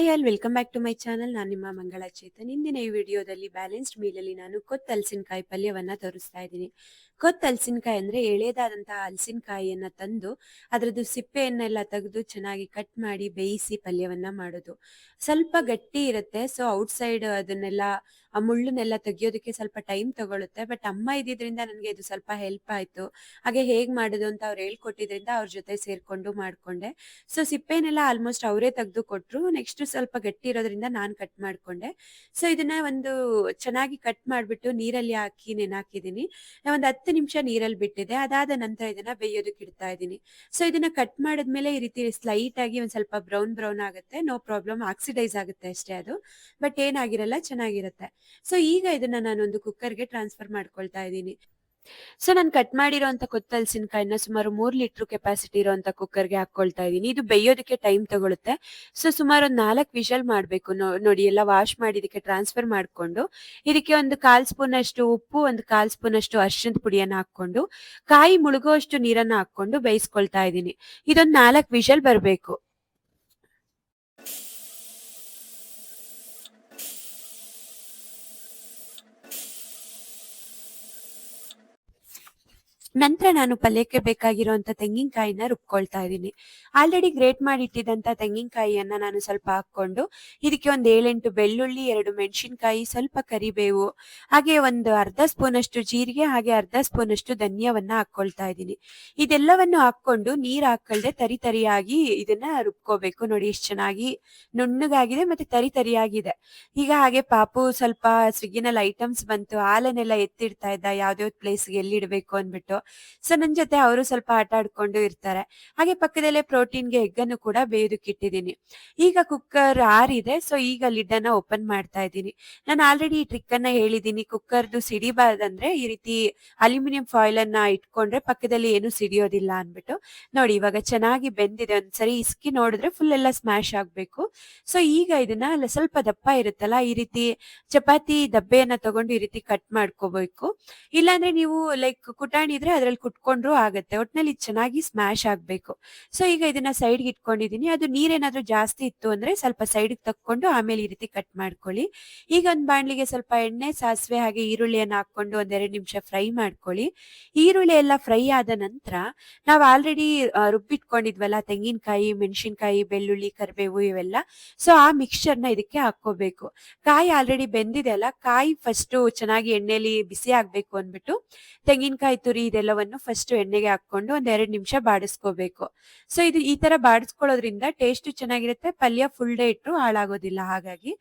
Hi all welcome back to my channel ನಾನು ನಿಮ್ಮ ಮಂಗಳ ಚೇತನ್. ಇಂದಿನ ಈ ವಿಡಿಯೋದಲ್ಲಿ ಬ್ಯಾಲೆನ್ಸ್ಡ್ ಮೀಲಲ್ಲಿ ನಾನು ಕೊತ್ತಲಸಿನಕಾಯಿ ಪಲ್ಯವನ್ನು ತೋರಿಸ್ತಾ ಇದ್ದೀನಿ. ಕೊತ್ತ ಹಲಸಿನಕಾಯಿ ಅಂದ್ರೆ ಎಳೆದಾದಂತಹ ಹಲಸಿನಕಾಯಿಯನ್ನ ತಂದು ಅದರದ್ದು ಸಿಪ್ಪೆಯನ್ನೆಲ್ಲ ತೆಗೆದು ಚೆನ್ನಾಗಿ ಕಟ್ ಮಾಡಿ ಬೇಯಿಸಿ ಪಲ್ಯವನ್ನ ಮಾಡೋದು. ಸ್ವಲ್ಪ ಗಟ್ಟಿ ಇರುತ್ತೆ ಸೊ ಔಟ್ ಸೈಡ್ ಅದನ್ನೆಲ್ಲ, ಆ ಮುಳ್ಳುನೆಲ್ಲ ತೆಗಿಯೋದಕ್ಕೆ ಸ್ವಲ್ಪ ಟೈಮ್ ತಗೊಳುತ್ತೆ. ಬಟ್ ಅಮ್ಮ ಇದ್ದಿದ್ರಿಂದ ನನಗೆ ಇದು ಸ್ವಲ್ಪ ಹೆಲ್ಪ್ ಆಯ್ತು. ಹಾಗೆ ಹೇಗ್ ಮಾಡೋದು ಅಂತ ಅವ್ರು ಹೇಳ್ಕೊಟ್ಟಿದ್ರಿಂದ ಅವ್ರ ಜೊತೆ ಸೇರ್ಕೊಂಡು ಮಾಡ್ಕೊಂಡೆ. ಸೊ ಸಿಪ್ಪೆನೆಲ್ಲ ಆಲ್ಮೋಸ್ಟ್ ಅವರೇ ತೆಗೆದು ಕೊಟ್ರು. ನೆಕ್ಸ್ಟ್ ಸ್ವಲ್ಪ ಗಟ್ಟಿ ಇರೋದ್ರಿಂದ ನಾನು ಕಟ್ ಮಾಡ್ಕೊಂಡೆ. ಸೊ ಇದನ್ನ ಒಂದು ಚೆನ್ನಾಗಿ ಕಟ್ ಮಾಡ್ಬಿಟ್ಟು ನೀರಲ್ಲಿ ಹಾಕಿ ನೆನಾಕಿದೀನಿ ಒಂದು ಹತ್ತು ನಿಮಿಷ ನೀರಲ್ಲಿ ಬಿಟ್ಟಿದೆ, ಅದಾದ ನಂತರ ಇದನ್ನ ಬೇಯೋದಕ್ಕೆ ಇಡ್ತಾ ಇದ್ದೀನಿ. ಸೊ ಇದನ್ನ ಕಟ್ ಮಾಡಿದ್ಮೇಲೆ ಈ ರೀತಿ ಸ್ಲೈಟ್ ಆಗಿ ಒಂದ್ ಸ್ವಲ್ಪ ಬ್ರೌನ್ ಬ್ರೌನ್ ಆಗುತ್ತೆ. ನೋ ಪ್ರಾಬ್ಲಮ್ ಆಕ್ಸಿಡೈಸ್ ಆಗುತ್ತೆ ಅಷ್ಟೇ ಅದು. ಬಟ್ ಏನಾಗಿರಲ್ಲ, ಚೆನ್ನಾಗಿರುತ್ತೆ. ಸೊ ಈಗ ಇದನ್ನ ನಾನು ಒಂದು ಕುಕ್ಕರ್ಗೆ ಟ್ರಾನ್ಸ್ಫರ್ ಮಾಡ್ಕೊಳ್ತಾ ಇದ್ದೀನಿ. ಸೊ ನಾನು ಕಟ್ ಮಾಡಿರೋಂಥ ಕೊತ್ತಲ್ಸಿನಕಾಯಿನ ಸುಮಾರು ಮೂರು ಲೀಟರ್ ಕೆಪಾಸಿಟಿ ಇರೋಂಥ ಕುಕ್ಕರ್ಗೆ ಹಾಕೊಳ್ತಾ ಇದ್ದೀನಿ. ಇದು ಬೇಯೋದಕ್ಕೆ ಟೈಮ್ ತಗೊಳುತ್ತೆ. ಸೊ ಸುಮಾರು ಒಂದು ನಾಲ್ಕು ವಿಷಲ್ ಮಾಡಬೇಕು. ನೋಡಿ, ಎಲ್ಲ ವಾಶ್ ಮಾಡಿ ಇದಕ್ಕೆ ಟ್ರಾನ್ಸ್ಫರ್ ಮಾಡಿಕೊಂಡು, ಇದಕ್ಕೆ ಒಂದು ಕಾಲ್ ಸ್ಪೂನ್ ಅಷ್ಟು ಉಪ್ಪು, ಒಂದು ಕಾಲ್ ಸ್ಪೂನ್ ಅಷ್ಟು ಅರ್ಶಿನ ಪುಡಿಯನ್ನ ಹಾಕೊಂಡು ಕಾಯಿ ಮುಳುಗುವಷ್ಟು ನೀರನ್ನ ಹಾಕೊಂಡು ಬೇಯಿಸ್ಕೊಳ್ತಾ ಇದ್ದೀನಿ. ಇದೊಂದು ನಾಲ್ಕು ವಿಷಲ್ ಬರಬೇಕು. ನಂತರ ನಾನು ಪಲ್ಯಕ್ಕೆ ಬೇಕಾಗಿರುವಂತ ತೆಂಗಿನಕಾಯಿನ ರುಬ್ಕೊಳ್ತಾ ಇದ್ದೀನಿ. ಆಲ್ರೆಡಿ ಗ್ರೇಟ್ ಮಾಡಿ ಇಟ್ಟಿದಂತ ತೆಂಗಿನಕಾಯಿಯನ್ನ ನಾನು ಸ್ವಲ್ಪ ಹಾಕೊಂಡು ಇದಕ್ಕೆ ಒಂದು ಏಳೆಂಟು ಬೆಳ್ಳುಳ್ಳಿ, ಎರಡು ಮೆಣಸಿನಕಾಯಿ, ಸ್ವಲ್ಪ ಕರಿಬೇವು, ಹಾಗೆ ಒಂದು ಅರ್ಧ ಸ್ಪೂನ್ ಅಷ್ಟು ಜೀರಿಗೆ, ಹಾಗೆ ಅರ್ಧ ಸ್ಪೂನ್ ಅಷ್ಟು ಧನ್ಯವನ್ನ ಹಾಕೊಳ್ತಾ ಇದ್ದೀನಿ. ಇದೆಲ್ಲವನ್ನು ಹಾಕೊಂಡು ನೀರ್ ಹಾಕೊಳ್ದೆ ತರಿ ತರಿಯಾಗಿ ಇದನ್ನ ರುಬ್ಕೋಬೇಕು. ನೋಡಿ ಎಷ್ಟು ಚೆನ್ನಾಗಿ ನುಣ್ಣಗಾಗಿದೆ ಮತ್ತೆ ತರಿ ತರಿಯಾಗಿದೆ. ಈಗ ಹಾಗೆ ಪಾಪು ಸ್ವಲ್ಪ ಸ್ವಿಗ್ಗಿನಲ್ಲಿ ಐಟಮ್ಸ್ ಬಂತು. ಹಾಲನ್ನೆಲ್ಲ ಎತ್ತಿಡ್ತಾ ಇದ್ದ. ಯಾವ್ದ್ಯಾವ್ದು ಪ್ಲೇಸ್ಗೆ ಎಲ್ಲಿ ಇಡಬೇಕು ಅಂದ್ಬಿಟ್ಟು. ಸೊ ನನ್ನ ಜೊತೆ ಅವರು ಸ್ವಲ್ಪ ಆಟ ಆಡ್ಕೊಂಡು ಇರ್ತಾರೆ. ಹಾಗೆ ಪಕ್ಕದಲ್ಲೇ ಪ್ರೋಟೀನ್ಗೆ ಎಗ್ಗನ್ನು ಕೂಡ ಬೇಯೋದಕ್ಕಿಟ್ಟಿದ್ದೀನಿ. ಈಗ ಕುಕ್ಕರ್ ಆರಿದೆ ಸೊ ಈಗ ಲಿಡ್ ಅನ್ನ ಓಪನ್ ಮಾಡ್ತಾ ಇದ್ದೀನಿ. ನಾನು ಆಲ್ರೆಡಿ ಈ ಟ್ರಿಕ್ ಅನ್ನ ಹೇಳಿದ್ದೀನಿ. ಕುಕ್ಕರ್ದು ಸಿಡಿಬಾರ್ದಂದ್ರೆ ಈ ರೀತಿ ಅಲ್ಯೂಮಿನಿಯಂ ಫಾಯಿಲ್ ಅನ್ನ ಇಟ್ಕೊಂಡ್ರೆ ಪಕ್ಕದಲ್ಲಿ ಏನು ಸಿಡಿಯೋದಿಲ್ಲ ಅನ್ಬಿಟ್ಟು ನೋಡಿ, ಇವಾಗ ಚೆನ್ನಾಗಿ ಬೆಂದಿದೆ. ಒಂದ್ಸರಿ ಇಸ್ಕಿ ನೋಡಿದ್ರೆ ಫುಲ್ ಎಲ್ಲ ಸ್ಮ್ಯಾಶ್ ಆಗ್ಬೇಕು. ಸೊ ಈಗ ಇದನ್ನ ಸ್ವಲ್ಪ ದಪ್ಪ ಇರುತ್ತಲ್ಲ, ಈ ರೀತಿ ಚಪಾತಿ ದಬ್ಬೆಯನ್ನ ತಗೊಂಡು ಈ ರೀತಿ ಕಟ್ ಮಾಡ್ಕೋಬೇಕು. ಇಲ್ಲಾಂದ್ರೆ ನೀವು ಲೈಕ್ ಕುಟಾಣಿ ಅದ್ರಲ್ಲಿ ಕುಟ್ಕೊಂಡ್ರು ಆಗುತ್ತೆ. ಒಟ್ನಲ್ಲಿ ಚೆನ್ನಾಗಿ ಸ್ಮ್ಯಾಶ್ ಆಗ್ಬೇಕು. ಸೊ ಈಗ ಇದನ್ನ ಸೈಡ್ಗೆ ಇಟ್ಕೊಂಡಿದೀನಿ. ಅದು ನೀರೇನಾದ್ರೂ ಜಾಸ್ತಿ ಇತ್ತು ಅಂದ್ರೆ ಸ್ವಲ್ಪ ಸೈಡ್ ತಕ್ಕೊಂಡು ಆಮೇಲೆ ಈ ರೀತಿ ಕಟ್ ಮಾಡ್ಕೊಳ್ಳಿ. ಈಗ ಒಂದ್ ಬಾಣ್ಲಿಗೆ ಸ್ವಲ್ಪ ಎಣ್ಣೆ, ಸಾಸಿವೆ ಹಾಗೆ ಈರುಳ್ಳಿಯನ್ನು ಹಾಕೊಂಡು ಒಂದೆರಡು ನಿಮಿಷ ಫ್ರೈ ಮಾಡ್ಕೊಳ್ಳಿ. ಈರುಳ್ಳಿ ಎಲ್ಲ ಫ್ರೈ ಆದ ನಂತರ ನಾವು ಆಲ್ರೆಡಿ ರುಬ್ಬಿಟ್ಕೊಂಡಿದ್ವಲ್ಲ ತೆಂಗಿನಕಾಯಿ, ಮೆಣಸಿನ್ಕಾಯಿ, ಬೆಳ್ಳುಳ್ಳಿ, ಕರಿಬೇವು ಇವೆಲ್ಲ. ಸೊ ಆ ಮಿಕ್ಸ್ಚರ್ನ ಇದಕ್ಕೆ ಹಾಕೋಬೇಕು ಕಾಯಿ ಆಲ್ರೆಡಿ ಬೆಂದಿದೆ ಅಲ್ಲ, ಕಾಯಿ ಫಸ್ಟ್ ಚೆನ್ನಾಗಿ ಎಣ್ಣೆಲಿ ಬಿಸಿ ಆಗ್ಬೇಕು ಅಂದ್ಬಿಟ್ಟು ತೆಂಗಿನಕಾಯಿ ತುರಿ ಇದೆಲ್ಲವನ್ನು ಫಸ್ಟ್ ಎಣ್ಣೆಗೆ ಹಾಕೊಂಡು ಒಂದ್ ಎರಡು ನಿಮಿಷ ಬಾಡಿಸ್ಕೋಬೇಕು. ಸೊ ಇದು ಈ ತರ ಬಾಡಿಸ್ಕೊಳ್ಳೋದ್ರಿಂದ ಟೇಸ್ಟ್ ಚೆನ್ನಾಗಿರುತ್ತೆ, ಪಲ್ಯ ಫುಲ್ ಡೇ ಇಟ್ರು ಹಾಳಾಗೋದಿಲ್ಲ. ಹಾಗಾಗಿ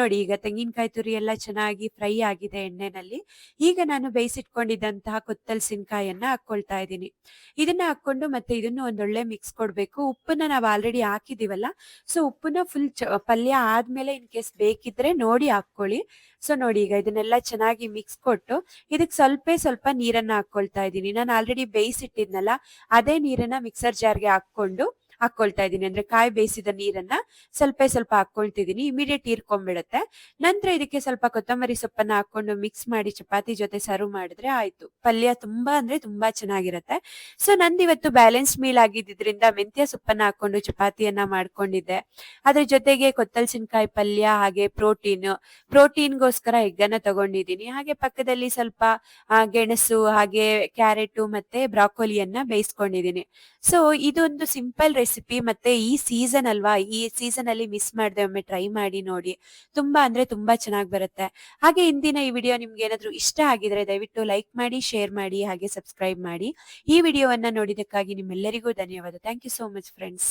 ನೋಡಿ, ಈಗ ತೆಂಗಿನಕಾಯಿ ತುರಿ ಎಲ್ಲ ಚೆನ್ನಾಗಿ ಫ್ರೈ ಆಗಿದೆ ಎಣ್ಣೆನಲ್ಲಿ. ಈಗ ನಾನು ಬೇಯಿಸಿಟ್ಕೊಂಡಿದ್ದಂತಹ ಕೊತ್ತಲ್ಸಿನಕಾಯನ್ನ ಹಾಕೊಳ್ತಾ ಇದ್ದೀನಿ. ಇದನ್ನ ಹಾಕೊಂಡು ಮತ್ತೆ ಇದನ್ನು ಒಂದೊಳ್ಳೆ ಮಿಕ್ಸ್ ಕೊಡ್ಬೇಕು. ಉಪ್ಪನ್ನ ನಾವು ಆಲ್ರೆಡಿ ಹಾಕಿದೀವಲ್ಲ ಸೊ ಉಪ್ಪನ್ನ ಫುಲ್ ಪಲ್ಯ ಆದ್ಮೇಲೆ ಇನ್ ಕೇಸ್ ಬೇಕಿದ್ರೆ ನೋಡಿ ಹಾಕೊಳ್ಳಿ ಸೊ ನೋಡಿ ಈಗ ಇದನ್ನೆಲ್ಲ ಚೆನ್ನಾಗಿ ಮಿಕ್ಸ್ ಕೊಟ್ಟು ಇದಕ್ಕೆ ಸ್ವಲ್ಪ ಸ್ವಲ್ಪ ನೀರನ್ನ ಹಾಕೊಳ್ತಾ ಇದ್ದೀನಿ. ನಾನು ಆಲ್ರೆಡಿ ಬೇಯಿಸಿಟ್ಟಿದ್ನಲ್ಲ, ಅದೇ ನೀರನ್ನ ಮಿಕ್ಸರ್ ಜಾರ್ಗೆ ಹಾಕೊಂಡು ಹಾಕೊಳ್ತಾ ಇದ್ದೀನಿ. ಅಂದ್ರೆ ಕಾಯಿ ಬೇಯಿಸಿದ ನೀರನ್ನ ಸ್ವಲ್ಪ ಸ್ವಲ್ಪ ಹಾಕೊಳ್ತಿದ್ದೀನಿ. ಇಮಿಡಿಯೇಟ್ ಹೀರ್ಕೊಂಡ್ಬಿಡುತ್ತೆ ನಂತರ ಇದಕ್ಕೆ ಸ್ವಲ್ಪ ಕೊತ್ತಂಬರಿ ಸೊಪ್ಪನ್ನ ಹಾಕೊಂಡು ಮಿಕ್ಸ್ ಮಾಡಿ ಚಪಾತಿ ಜೊತೆ ಸರ್ವ್ ಮಾಡಿದ್ರೆ ಆಯ್ತು. ಪಲ್ಯ ತುಂಬಾ ಅಂದ್ರೆ ತುಂಬಾ ಚೆನ್ನಾಗಿರುತ್ತೆ. ಸೊ ನಂದು ಇವತ್ತು ಬ್ಯಾಲೆನ್ಸ್ ಮೀಲ್ ಆಗಿದ್ದರಿಂದ ಮೆಂತ್ಯ ಸೊಪ್ಪನ್ನ ಹಾಕೊಂಡು ಚಪಾತಿಯನ್ನ ಮಾಡ್ಕೊಂಡಿದ್ದೆ. ಅದ್ರ ಜೊತೆಗೆ ಕೊತ್ತಲ್ಸಿನಕಾಯಿ ಪಲ್ಯ ಹಾಗೆ ಪ್ರೋಟೀನ್ ಪ್ರೋಟೀನ್ಗೋಸ್ಕರ ಎಗ್ ಅನ್ನ ತಗೊಂಡಿದ್ದೀನಿ. ಹಾಗೆ ಪಕ್ಕದಲ್ಲಿ ಸ್ವಲ್ಪ ಗೆಣಸು ಹಾಗೆ ಕ್ಯಾರೆಟು ಮತ್ತೆ ಬ್ರಾಕೋಲಿಯನ್ನ ಬೇಯಿಸ್ಕೊಂಡಿದ್ದೀನಿ. ಸೊ ಇದೊಂದು ಸಿಂಪಲ್ ರೆಸಿಪಿ ಮತ್ತೆ ಈ ಸೀಸನ್ ಅಲ್ವಾ, ಈ ಸೀಸನ್ ಅಲ್ಲಿ ಮಿಸ್ ಮಾಡದೆ ಒಮ್ಮೆ ಟ್ರೈ ಮಾಡಿ ನೋಡಿ. ತುಂಬಾ ಅಂದ್ರೆ ತುಂಬಾ ಚೆನ್ನಾಗಿ ಬರುತ್ತೆ. ಹಾಗೆ ಇಂದಿನ ಈ ವಿಡಿಯೋ ನಿಮ್ಗೆ ಏನಾದ್ರೂ ಇಷ್ಟ ಆಗಿದ್ರೆ ದಯವಿಟ್ಟು ಲೈಕ್ ಮಾಡಿ ಶೇರ್ ಮಾಡಿ, ಹಾಗೆ ಸಬ್ಸ್ಕ್ರೈಬ್ ಮಾಡಿ. ಈ ವಿಡಿಯೋವನ್ನ ನೋಡಿದಕ್ಕಾಗಿ ನಿಮ್ಮೆಲ್ಲರಿಗೂ ಧನ್ಯವಾದ. Thank you so much friends